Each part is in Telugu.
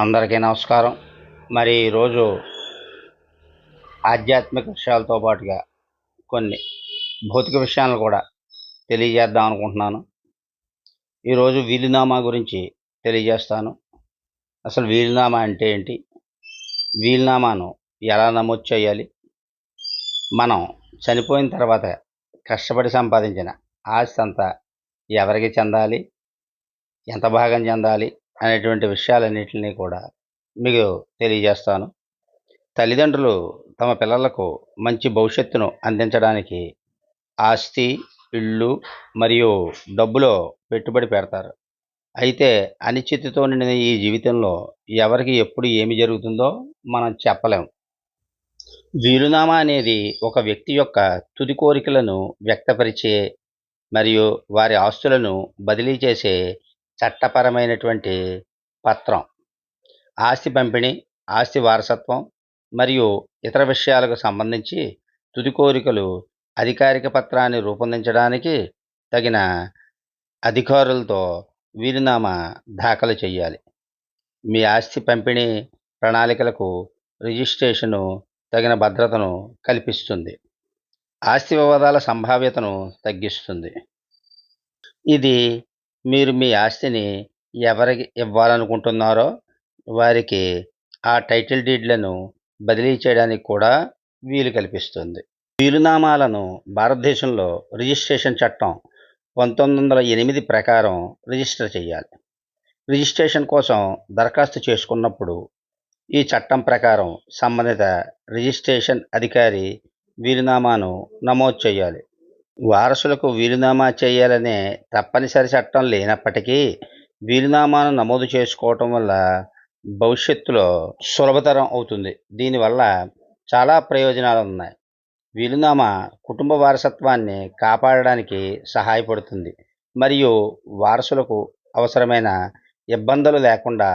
అందరికీ నమస్కారం. మరి ఈరోజు ఆధ్యాత్మిక విషయాలతో పాటుగా కొన్ని భౌతిక విషయాలను కూడా తెలియజేద్దాం అనుకుంటున్నాను. ఈరోజు వీలునామా గురించి తెలియజేస్తాను. అసలు వీలునామా అంటే ఏంటి? వీలునామాను ఎలా నమోదు చేయాలి? మనం చనిపోయిన తర్వాత కష్టపడి సంపాదించిన ఆస్తి అంతా ఎవరికి చెందాలి? ఎంత భాగం చెందాలి? అనేటువంటి విషయాలన్నింటినీ కూడా మీకు తెలియజేస్తాను. తల్లిదండ్రులు తమ పిల్లలకు మంచి భవిష్యత్తును అందించడానికి ఆస్తి ఇళ్ళు మరియు డబ్బులో పెట్టుబడి పెడతారు. అయితే అనిశ్చితితో నిండిన ఈ జీవితంలో ఎవరికి ఎప్పుడు ఏమి జరుగుతుందో మనం చెప్పలేం. వీలునామా అనేది ఒక వ్యక్తి యొక్క తుది కోరికలను వ్యక్తపరిచే మరియు వారి ఆస్తులను బదిలీ చేసే చట్టపరమైనటువంటి పత్రం. ఆస్తి పంపిణీ ఆస్తి వారసత్వం మరియు ఇతర విషయాలకు సంబంధించి తుది కోరికలు అధికారిక పత్రాన్ని రూపొందించడానికి తగిన అధికారులతో వీరునామా దాఖలు చేయాలి. మీ ఆస్తి పంపిణీ ప్రణాళికలకు రిజిస్ట్రేషను తగిన భద్రతను కల్పిస్తుంది. ఆస్తి వివాదాల సంభావ్యతను తగ్గిస్తుంది. ఇది మీరు మీ ఆస్తిని ఎవరికి ఇవ్వాలనుకుంటున్నారో వారికి ఆ టైటిల్ డీడ్లను బదిలీ చేయడానికి కూడా వీలు కల్పిస్తుంది. వీలునామాలను భారతదేశంలో రిజిస్ట్రేషన్ చట్టం పంతొమ్మిది వందల ఎనిమిది ప్రకారం రిజిస్టర్ చేయాలి. రిజిస్ట్రేషన్ కోసం దరఖాస్తు చేసుకున్నప్పుడు ఈ చట్టం ప్రకారం సంబంధిత రిజిస్ట్రేషన్ అధికారి వీలునామాను నమోదు చేయాలి. వారసులకు వీలునామా చేయాలనే తప్పనిసరి చట్టం లేనప్పటికీ వీలునామాను నమోదు చేసుకోవటం వల్ల భవిష్యత్తులో సులభతరం అవుతుంది. దీనివల్ల చాలా ప్రయోజనాలు ఉన్నాయి. వీలునామా కుటుంబ వారసత్వాన్ని కాపాడడానికి సహాయపడుతుంది. మరియు వారసులకు అవసరమైన ఇబ్బందులు లేకుండా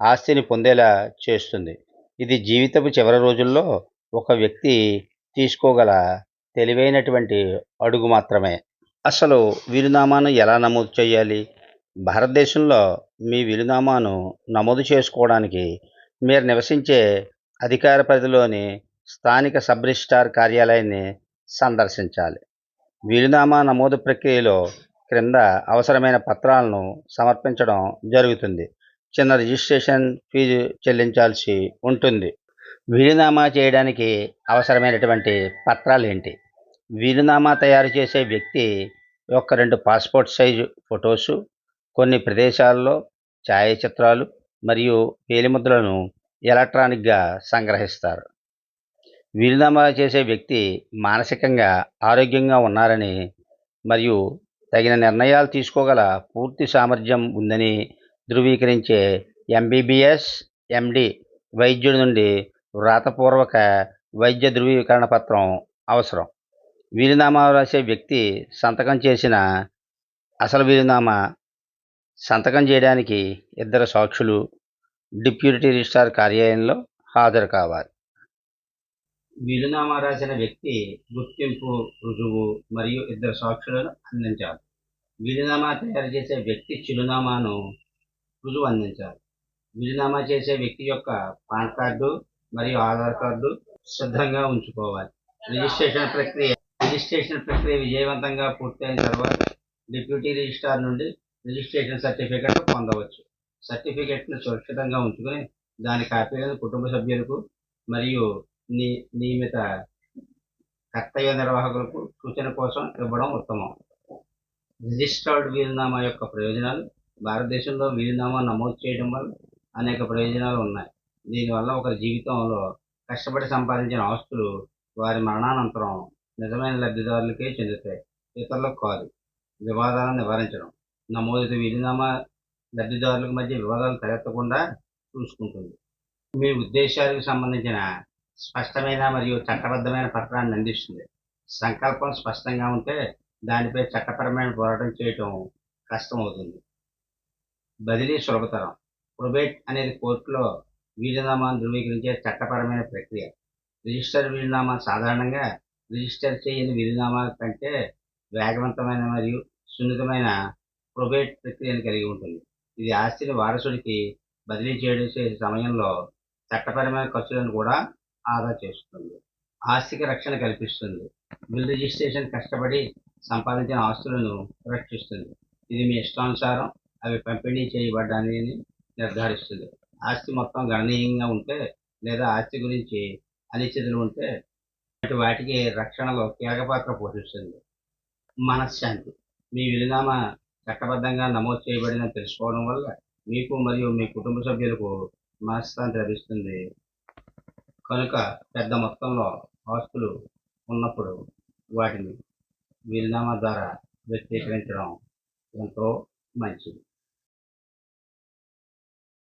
ఆస్తిని పొందేలా చేస్తుంది. ఇది జీవితపు చివరి రోజుల్లో ఒక వ్యక్తి తీసుకోగల తెలివైనటువంటి అడుగు మాత్రమే. అసలు వీలునామాను ఎలా నమోదు చేయాలి? భారతదేశంలో మీ వీలునామాను నమోదు చేసుకోవడానికి మీరు నివసించే అధికార పరిధిలోని స్థానిక సబ్ రిజిస్టార్ కార్యాలయాన్ని సందర్శించాలి. వీలునామా నమోదు ప్రక్రియలో క్రింద అవసరమైన పత్రాలను సమర్పించడం జరుగుతుంది. చిన్న రిజిస్ట్రేషన్ ఫీజు చెల్లించాల్సి ఉంటుంది. వీలునామా చేయడానికి అవసరమైనటువంటి పత్రాలు ఏంటి వీలునామా తయారు చేసే వ్యక్తి ఒక రెండు పాస్పోర్ట్ సైజు ఫొటోసు కొన్ని ప్రదేశాల్లో ఛాయాచిత్రాలు మరియు వేలిముద్రలను ఎలక్ట్రానిక్గా సంగ్రహిస్తారు. వీలునామా చేసే వ్యక్తి మానసికంగా ఆరోగ్యంగా ఉన్నారని మరియు తగిన నిర్ణయాలు తీసుకోగల పూర్తి సామర్థ్యం ఉందని ధృవీకరించే ఎంబీబీఎస్ ఎండి వైద్యుడి నుండి వ్రాతపూర్వక వైద్య ధృవీకరణ పత్రం అవసరం. వీలునామా రాసే వ్యక్తి సంతకం చేసిన అసలు వీలునామా సంతకం చేయడానికి ఇద్దరు సాక్షులు డిప్యూటీ రిజిస్ట్రార్ కార్యాలయంలో హాజరు కావాలి. వీలునామా రాసిన వ్యక్తి గుర్తింపు రుజువు మరియు ఇద్దరు సాక్షులను అందించాలి. వీలునామా తయారు చేసే వ్యక్తి చిరునామాను రుజువు అందించాలి. వీలునామా చేసే వ్యక్తి యొక్క పాన్ కార్డు మరియు ఆధార్ కార్డు సిద్ధంగా ఉంచుకోవాలి. రిజిస్ట్రేషన్ ప్రక్రియ రిజిస్ట్రేషన్ ప్రక్రియ విజయవంతంగా పూర్తయిన తర్వాత డిప్యూటీ రిజిస్ట్రార్ నుండి రిజిస్ట్రేషన్ సర్టిఫికెట్ పొందవచ్చు. సర్టిఫికెట్ను సురక్షితంగా ఉంచుకుని దాని కాపీలను కుటుంబ సభ్యులకు మరియు ని నియమిత కర్తవ్య నిర్వాహకులకు సూచన కోసం ఇవ్వడం ఉత్తమం. రిజిస్టర్డ్ వీలునామా యొక్క ప్రయోజనాలు భారతదేశంలో వీలునామా నమోదు చేయడం వల్ల అనేక ప్రయోజనాలు ఉన్నాయి. దీనివల్ల ఒకరి జీవితంలో కష్టపడి సంపాదించిన ఆస్తులు వారి మరణానంతరం నిజమైన లబ్ధిదారులకే చెందుతాయి ఇతరులకు కాదు వివాదాలను నివారించడం. నమోదిత వీలునామా లబ్ధిదారులకు మధ్య వివాదాలు తలెత్తకుండా చూసుకుంటుంది. మీ ఉద్దేశాలకు సంబంధించిన స్పష్టమైన మరియు చట్టబద్ధమైన పత్రాన్ని అందిస్తుంది. సంకల్పం స్పష్టంగా ఉంటే దానిపై చట్టపరమైన పోరాటం చేయటం కష్టమవుతుంది. బదిలీ సులభతరం. ప్రొబేట్ అనేది కోర్టులో వీలునామాను ధృవీకరించే చట్టపరమైన ప్రక్రియ. రిజిస్టర్ వీలునామా సాధారణంగా రిజిస్టర్ చేయని విధినామాల కంటే వేగవంతమైన మరియు సున్నితమైన ప్రొబేట్ ప్రక్రియను కలిగి ఉంటుంది. ఇది ఆస్తిని వారసుడికి బదిలీ చేసే సమయంలో చట్టపరమైన ఖర్చులను కూడా ఆదా చేస్తుంది. ఆస్తికి రక్షణ కల్పిస్తుంది. బిల్ రిజిస్ట్రేషన్ కష్టపడి సంపాదించిన ఆస్తులను రక్షిస్తుంది. ఇది మీ ఇష్టానుసారం అవి పంపిణీ చేయబడ్డాన్ని నిర్ధారిస్తుంది. ఆస్తి మొత్తం గణనీయంగా ఉంటే లేదా ఆస్తి గురించి అనిశ్చితులు ఉంటే అటు వాటికి రక్షణలో కీలక పాత్ర పోషిస్తుంది. మనశ్శాంతి. మీ విలునామా చట్టబద్ధంగా నమోదు చేయబడిందని తెలుసుకోవడం వల్ల మీకు మరియు మీ కుటుంబ సభ్యులకు మనశ్శాంతి లభిస్తుంది. కనుక పెద్ద మొత్తంలో ఆస్తులు ఉన్నప్పుడు వాటిని విలునామా ద్వారా వ్యక్తీకరించడం ఎంతో మంచిది.